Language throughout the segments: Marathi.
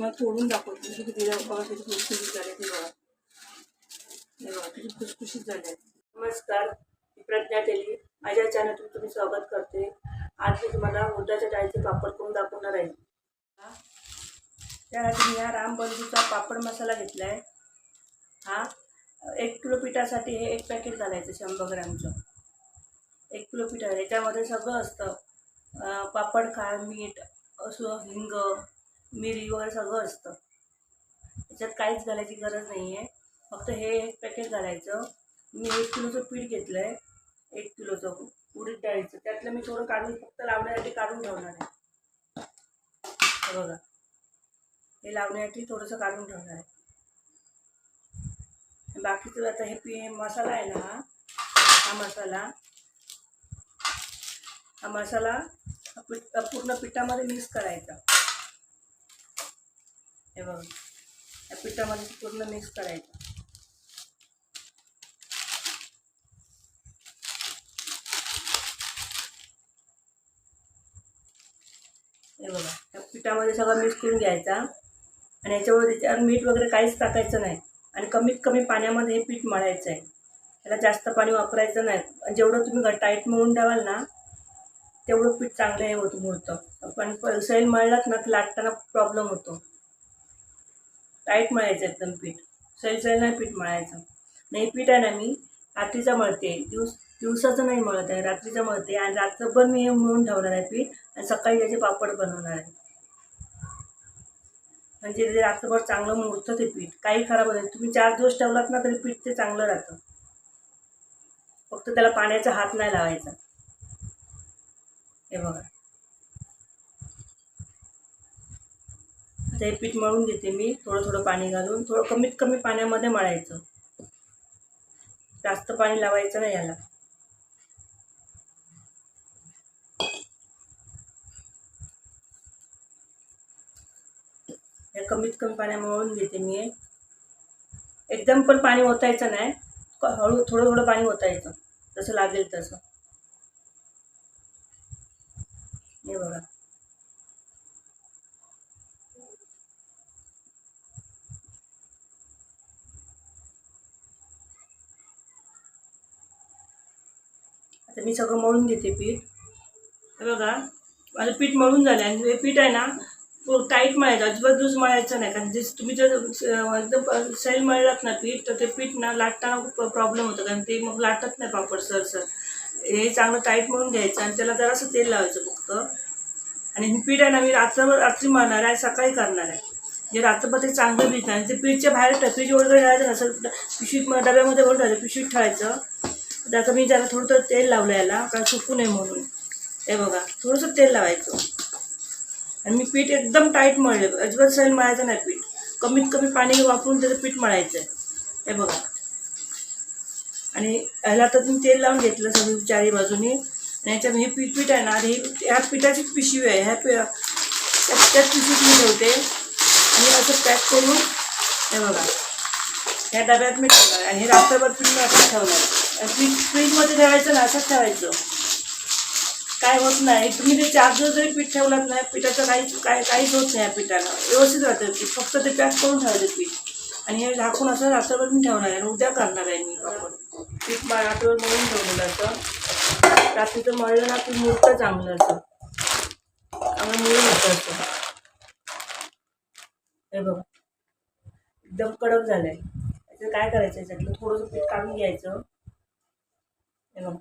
तुम्हाला तोडून दाखवते. म्हणजे किती बघा किती खुसखुशीत झाले ते बघा. हे बघा किती खुसखुशीत झाले नमस्कार मी प्रज्ञा टेली. माझ्या चॅनलतून तुम्ही स्वागत करते. आज मी तुम्हाला उडदाच्या डाळीचे पापड करून दाखवणार आहे? त्यासाठी मी हा रामबंधूचा पापड मसाला घेतला आहे हा एक किलो पिठासाठी हे एक पॅकेट घालायचं शंभर ग्रॅमचं. एक किलो पीठ आहे. याच्यामध्ये सगळं असतं. पापड खार मीठ असं हिंग मिरी वगैरे सगळं असतं. त्याच्यात काहीच घालायची गरज नाही आहे फक्त हे एक पॅकेट घालायचं. मी एक किलोचं पीठ घेतलं आहे एक किलोचं उडीद डाळीचं. त्यातलं मी थोडं काढून फक्त लावण्यासाठी काढून ठेवणार आहे. बघा. हे लावण्यासाठी थोडंसं काढून ठेवणार आहे. बाकीचं आता हे पी मसाला आहे ना हा. हा मसाला. हा मसाला पूर्ण पिठामध्ये मिक्स करायचा. हे बघा. या पिठामध्ये पूर्ण मिक्स करायचा. हे बघा. या पिठामध्ये सगळं मिक्स करून घ्यायचा. आणि याच्यावर त्याच्यावर मीठ वगैरे काहीच टाकायचं नाही. आणि कमीत कमी पाण्यामध्ये हे पीठ मळायचं आहे त्याला जास्त पाणी वापरायचं नाही. जेवढं तुम्ही टाईट मळून ठेवाल ना तेवढं पीठ चांगलं हे होतं मुरतं. पण सैल मळलात ना तर लाटताना प्रॉब्लेम होतो. टाईट मळायचं एकदम पीठ. सैल नाही पीठ मळायचं. नाही पीठ आहे ना मी रात्रीचं मळते. दिवस दिवसाचं नाही मळत आहे रात्रीचं मळते. आणि रात्रभर मी हे मळून ठेवणार आहे पीठ आणि सकाळी त्याचे पापड बनवणार आहे. म्हणजे ते रात्रभर चांगलं मुरतं ते पीठ. काही खराब होत नाही. तुम्ही चार दिवस ठेवलात ना तरी पीठ ते चांगलं राहतं. फक्त त्याला पाण्याचा हात नाही लावायचा. हे बघा. आता हे पीठ मळून घेते मी थोडं थोडं पाणी घालून थोडं कमीत कमी पाण्यामध्ये मळायचं. जास्त पाणी लावायचं नाही याला. हे कमीत कमी पाण्या मळून घेते मी. एकदम पण पाणी ओतायचं नाही हळू थोडं थोडं पाणी ओतायचं. जसं लागेल तसं. हे बघा. आता मी सगळं मळून घेते पीठ. हे बघा माझं पीठ मळून झालं आणि हे पीठ आहे ना टाईट मळायचं अजिबात लूज मळायचं नाही कारण जे तुम्ही जर एकदम सैल मळलात ना पीठ तर ते पीठ ना लाटताना खूप प्रॉब्लेम होतो कारण ते मग लाटत नाही पापड सर सर हे चांगलं टाईट मळून घ्यायचं आणि त्याला जरासं तेल लावायचं फक्त. आणि हे पीठ आहे ना मी रात्रभर रात्री मळणार आहे सकाळी करणार आहे. जे रात्रभर ते चांगलं पीठ आणि ते पीठच्या बाहेर ठेव पीठ वगैरे ठेवायचं नसेल तर पिशवीत डब्यामध्ये वगैरे ठेवायचं पिशवीत ठेवायचं. आता मी जरा थोडं तेल लावलं याला कारण सुकू नये म्हणून. हे बघा थोडंसं तेल लावायचं. आणि मी पीठ एकदम टाईट मळले. अजिबात सैल मळायचं नाही पीठ. कमीत कमी पाणी वापरून त्याचं पीठ मळायचं आहे हे बघा. आणि ह्याला तर तुम्ही तेल लावून घेतलं सगळी चारी बाजूनी. आणि याच्यात हे पीठ पीठ आहे ना ही ह्या पिठाची पिशवी आहे. ह्या पि त्याच पिशवीत मी ठेवते. आणि असं पॅक करून हे बघा. ह्या डब्यात मी ठेवणार आणि हे रात्रभर पीठ मी असंच ठेवणार फ्रीजमध्ये ठेवायचं ना असंच ठेवायचं. काय होत नाही. तुम्ही ते चार दिवस जरी पीठ ठेवलात नाही पिठाचं काहीच काय काहीच होत नाही या पिठाला. व्यवस्थित राहतं पीठ फक्त ते पॅक करून ठेवायचं पीठ. आणि हे झाकून असं रात्रभर मी ठेवणार आहे. आणि उद्या करणार आहे मी पापड पीठ मा रात्रभर मळून ठेवलेलं असं रात्रीचं मळलं ना की मुरतं चांगलं असं चांगलं मुळून होतं असं हे बघा. एकदम कडक झालं आहे काय करायचं? याच्यातलं थोडंसं पीठ काढून घ्यायचं. हे बघा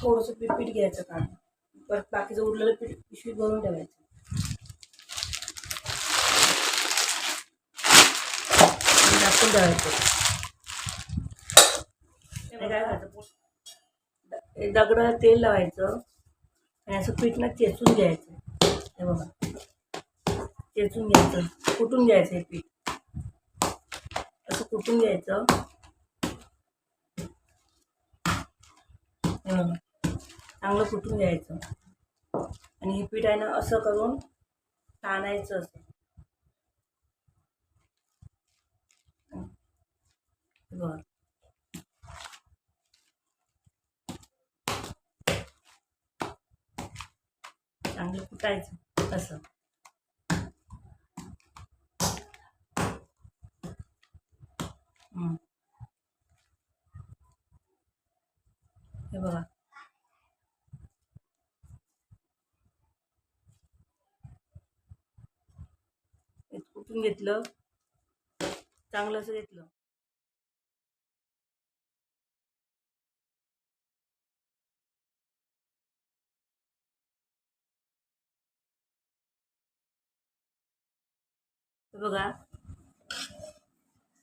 थोडंसं पीठ पीठ घ्यायचं काढून परत बाकीचं उरलेलं पीठ पिशवीत भरून ठेवायचं. आणि ठेवायचं. काय दगडाला तेल लावायचं. आणि असं पीठ ना चेचून घ्यायचं. हे बघा. चेचून घ्यायचं. कुटून घ्यायचं हे पीठ. असं कुटून घ्यायचं. चांगलं कुठून घ्यायचं? आणि हे पीठ आहे ना असं करून ताणायचं असं. बरं. चांगलं कुटायचं असं. हं. बघा. कुठून घेतलं? चांगलं असं घेतलं. बघा.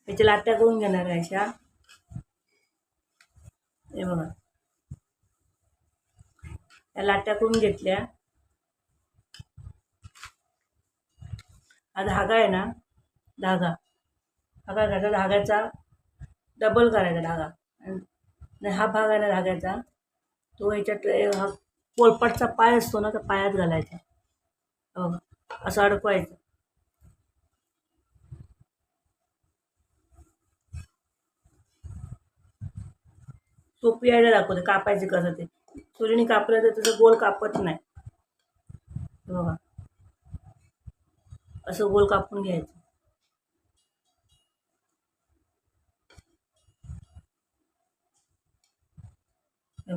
याच्या लाट्या करून घेणार आहे अशा? हे बघा. त्या लाट्या करून घेतल्या. हा धागा आहे ना धागा. धागा धागा धाग्याचा डबल करायचा धागा. आणि हा भाग आहे ना धाग्याचा तो याच्यात हा पोळपाटचा पाय असतो ना त्या पायात घालायचा. बघा असं अडकवायचं. सोपी आयडिया दाखवते कापायचे कसं ते. सुरीने कापलं तर त्याचं गोल कापत नाही. बघा. असं गोल कापून घ्यायचं. हे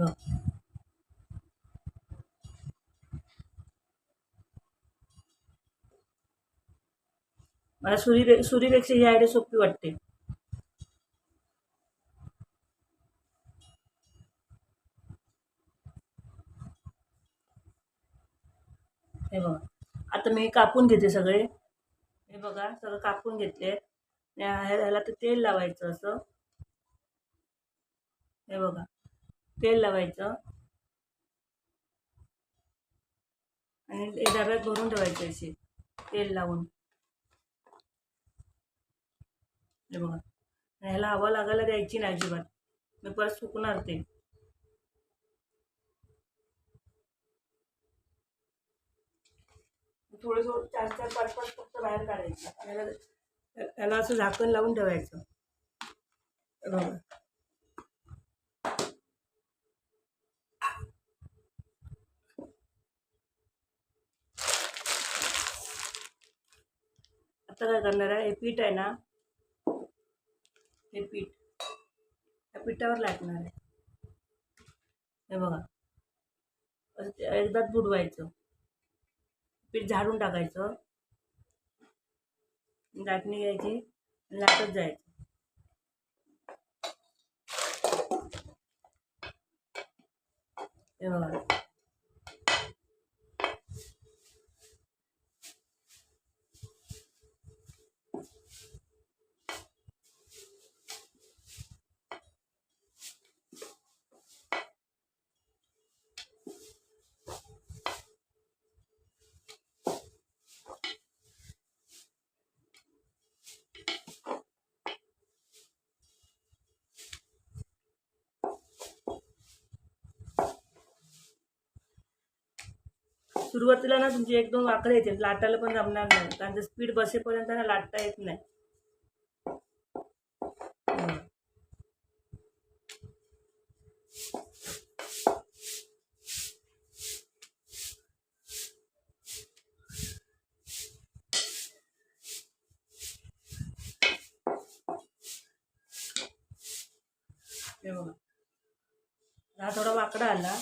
मला सुरी सुरीपेक्षा ही आयडिया सोपी वाटते. हे बघा. आता मी कापून घेते सगळे. हे बघा सगळं कापून घेतले. ह्याला तर तेल लावायचं असं. हे बघा तेल लावायचं. आणि हे डब्यात भरून ठेवायचे असे तेल लावून. हे बघा ह्याला हवा लागायला द्यायची नाही अजिबात. मी परत सुकणार ते. थोडं थोडं चार चार पाच पाच फक्त बाहेर काढायचं. त्याला असं झाकण लावून ठेवायचं. बघा. आता काय करणार आहे? हे पीठ आहे ना? हे पीठ. त्या पिठावर लाटणार आहे. हे बघा. ते एकदाच बुडवायचं. पीठ झाडून टाकायचं. लाटणी घ्यायची लाटत जायचं. हे बघा. सुरुवातीला ना तुमचे एक दोन वाकडे येतील लाटायला पण जमणार नाही. कारण ते स्पीड बसेपर्यंत ना लाटता येत नाही. हे बघा. हा थोडा वाकडा आला.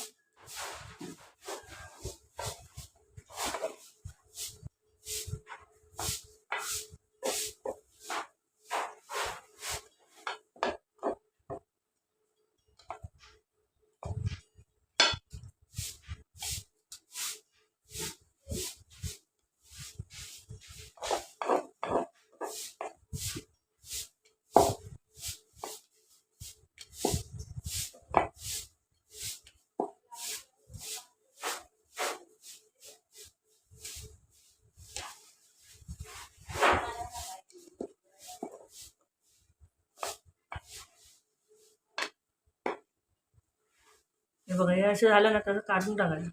बघा हे असं झालं ना तसं काढून टाकायचं.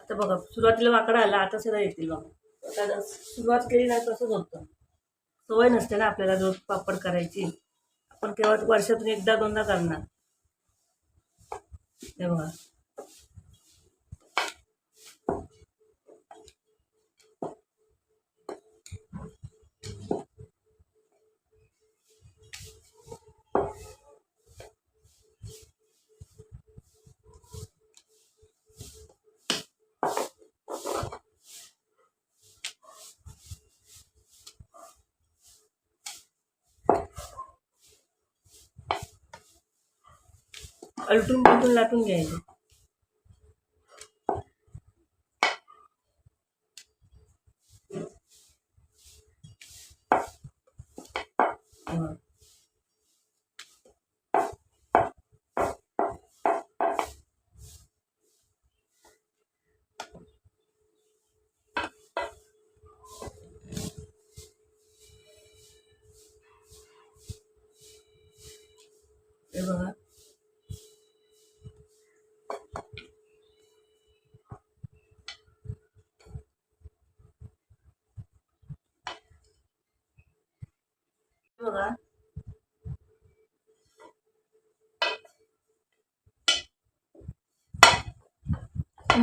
आता बघा सुरुवातीला वाकडा आला आता सगळं येतील बघा. आता सुरुवात केली ना तसंच होतं सवय नसते ना आपल्याला रोज पापड करायची. आपण केव्हा वर्षातून एकदा दोनदा करणार. हे बघा. अलटून पलटून लाटून घ्यायचे हा. हे बघा हे बघा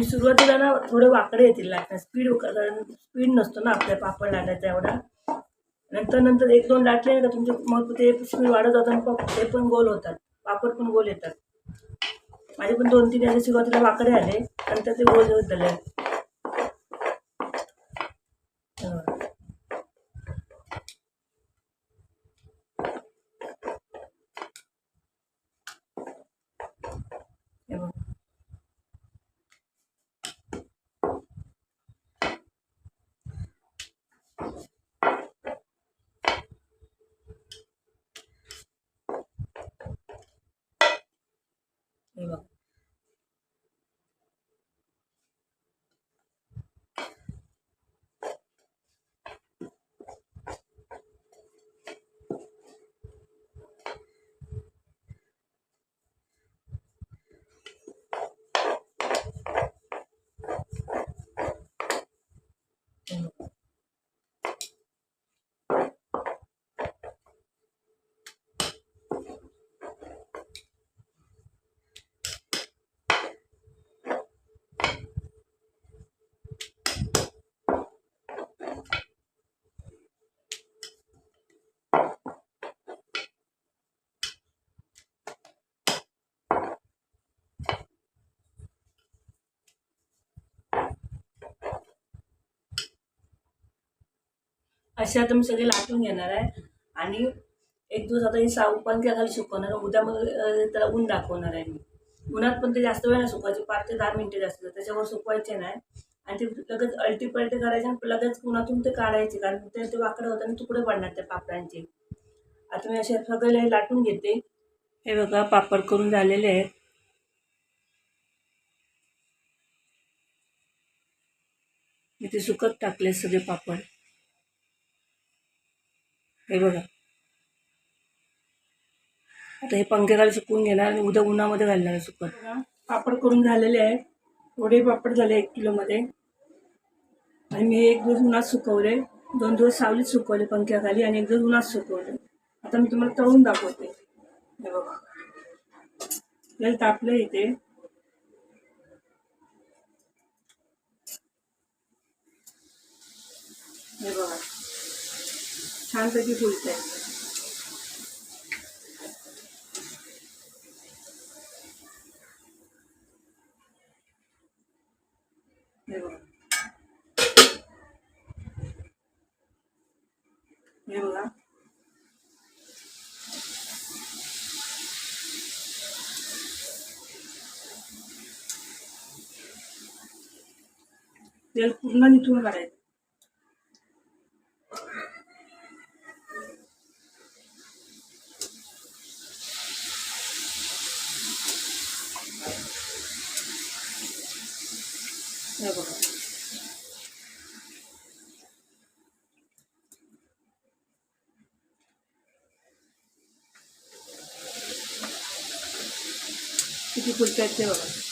आणि सुरुवातीला ना थोडे वाकडे येतील लाटण्या स्पीड स्पीड नसतो ना आपल्या पापड लाटायचा एवढा. नंतर नंतर एक दोन लाटले का तुमचे मग ते स्पीड वाढत जातात आणि ते पण गोल होतात. पापड पण गोल येतात. माझे पण दोन तीन याचे सुरुवातीला वाकडे आले. नंतर ते गोल होत झाले असे आता मी सगळे लाटून घेणार आहे. आणि एक दिवस आता हे साऊ पंख्या खाली सुकवणार उद्या मग त्याला ऊन दाखवणार आहे मी. उन्हात पण ते जास्त वेळ नाही सुकवायचे. पाच ते दहा मिनटं जास्त. त्याच्यावर सुकवायचे नाही. आणि ते लगेच अल्टी पलटी करायचे आणि लगेच उन्हातून ते काढायचे. कारण ते ते वाकडं होतं आणि तुकडे पडणार त्या पापडांचे. आता मी असे सगळे लाटून घेते. हे बघा पापड करून झालेले आहेत. मी ते सुकत टाकले सगळे पापड. हे बघा. आता हे पंख्याखाली सुकून घेणार आणि उद्या उन्हामध्ये घालणार आहे सुकत पापड करून झालेले आहे थोडे पापड झाले एक किलोमध्ये. आणि मी एक दिवस उन्हात सुकवले. दोन दिवस सावलीत सुकवले पंख्याखाली आणि एक दिवस उन्हात सुकवले. आता मी तुम्हाला तळून दाखवते. हे बघा. तेल तापलं इथे. हे बघा. छानपैकी फुलत आहे हे बघा हे बघा तेल पूर्ण निथून काढायचं बघा. किती फुलक्याचे बघा.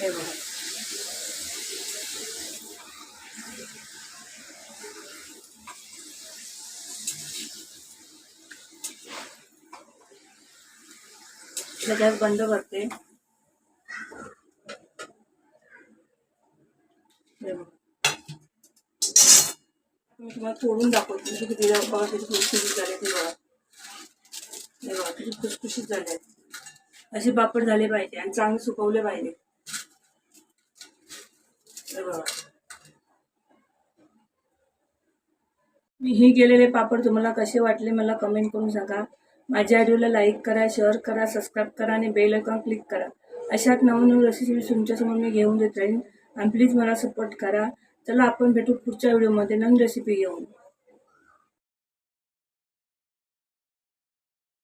हे बघा. गॅस बंद करते. मी तुम्हाला तोडून दाखवते. म्हणजे किती बघा किती खुशखुशीत झाले ते बघा. हे बघा किती खुशखुशीत झाले असे पापड झाले पाहिजे आणि चांगले सुकवले पाहिजे. मी हे केलेले पापड तुम्हाला कसे वाटले मला कमेंट करून सांगा. माझ्या व्हिडिओला लाईक करा शेअर करा सबस्क्राईब करा आणि बेल आयकॉन क्लिक करा. अशाच नवनवीन रेसिपी तुमच्यासमोर मी घेऊन देत राहीन. आणि प्लीज मला सपोर्ट करा. चला आपण भेटू पुढच्या व्हिडिओमध्ये नवीन रेसिपी घेऊन.